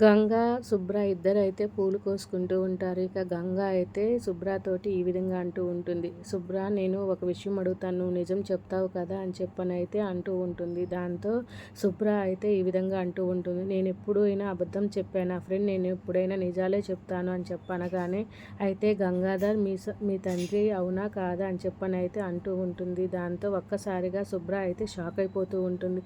గంగ శుభ్ర ఇద్దరు అయితే పూలు కోసుకుంటూ ఉంటారు. ఇక గంగ అయితే శుభ్రతోటి ఈ విధంగా అంటూ ఉంటుంది. శుభ్ర నేను ఒక విషయం అడుగుతాను. నువ్వు నిజం చెప్తావు కదా అని చెప్పని అయితే అంటూ ఉంటుంది. దాంతో శుభ్ర అయితే ఈ విధంగా అంటూ ఉంటుంది. నేను ఎప్పుడైనా అబద్ధం చెప్పాను ఆ ఫ్రెండ్? నేను ఎప్పుడైనా నిజాలే చెప్తాను అని చెప్పనగానే అయితే గంగాధర్ మీ మీ తండ్రి అవునా కాదా అని చెప్పని అయితే అంటూ ఉంటుంది. దాంతో ఒక్కసారిగా శుభ్ర అయితే షాక్ అయిపోతూ ఉంటుంది.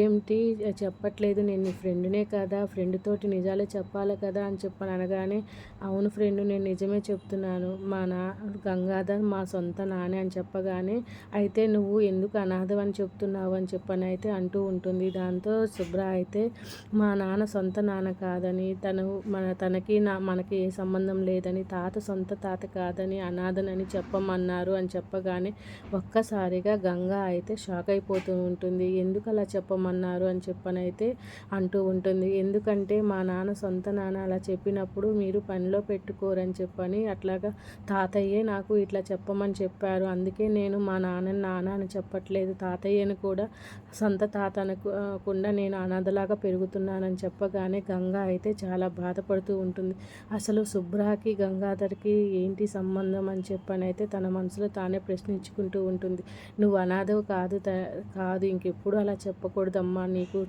ఏమిటి చెప్పట్లేదు. నేను నీ ఫ్రెండ్నే కదా. ఫ్రెండ్ తోటి నిజాలే చెప్పాలి కదా అని చెప్పని అనగానే అవును ఫ్రెండ్ నేను నిజమే చెప్తున్నాను. మా నా గంగాధర్ మా సొంత నానే అని చెప్పగానే అయితే నువ్వు ఎందుకు అనాథం అని చెప్తున్నావు? అని చెప్పని అయితే అంటూ ఉంటుంది. దాంతో శుభ్ర అయితే మా నాన్న సొంత నాన్న కాదని తను మన తనకి నా మనకి ఏ సంబంధం లేదని తాత సొంత తాత కాదని అనాథనని చెప్పమన్నారు అని చెప్పగానే ఒక్కసారిగా గంగా అయితే షాక్ అయిపోతూ ఉంటుంది. ఎందుకు అలా చెప్పమన్నారు? అని చెప్పనైతే అంటూ ఉంటుంది. ఎందుకంటే మా మా నాన్న సొంత నాన్న అలా చెప్పినప్పుడు మీరు పనిలో పెట్టుకోరని చెప్పని అట్లాగా తాతయ్యే నాకు ఇట్లా చెప్పమని చెప్పారు. అందుకే నేను మా నాన్న నాన్న అని చెప్పట్లేదు. తాతయ్యను కూడా సొంత తాత అనకుండా నేను అనాథలాగా పెరుగుతున్నానని చెప్పగానే గంగా అయితే చాలా బాధపడుతూ ఉంటుంది. అసలు శుభ్రాకి గంగాధర్కి ఏంటి సంబంధం అని చెప్పని అయితే తన మనసులో తానే ప్రశ్నించుకుంటూ ఉంటుంది. నువ్వు అనాథవు కాదు కాదు ఇంకెప్పుడు అలా చెప్పకూడదమ్మా. నీకు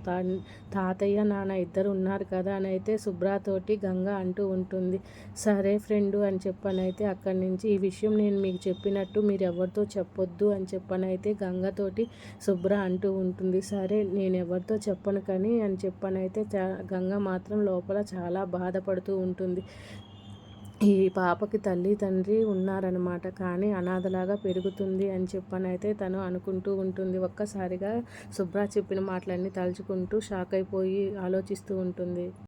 తాతయ్య నాన్న ఇద్దరు ఉన్నారు కదా అని అయితే శుభ్రతోటి గంగ అంటూ ఉంటుంది. సరే ఫ్రెండు అని చెప్పనైతే అక్కడి నుంచి ఈ విషయం నేను మీకు చెప్పినట్టు మీరు ఎవరితో చెప్పొద్దు అని చెప్పనైతే గంగతోటి శుభ్ర అంటూ ఉంటుంది. సరే నేను ఎవరితో చెప్పను కానీ అని చెప్పనైతే గంగ మాత్రం లోపల చాలా బాధపడుతూ ఉంటుంది. ఈ పాపకి తల్లి తండ్రి ఉన్నారనమాట కానీ అనాథలాగా పెరుగుతుంది అని చెప్పనైతే తను అనుకుంటూ ఉంటుంది. ఒక్కసారిగా శుభ్ర చెప్పిన మాటలన్నీ తలుచుకుంటూ షాక్ అయిపోయి ఆలోచిస్తూ ఉంటుంది.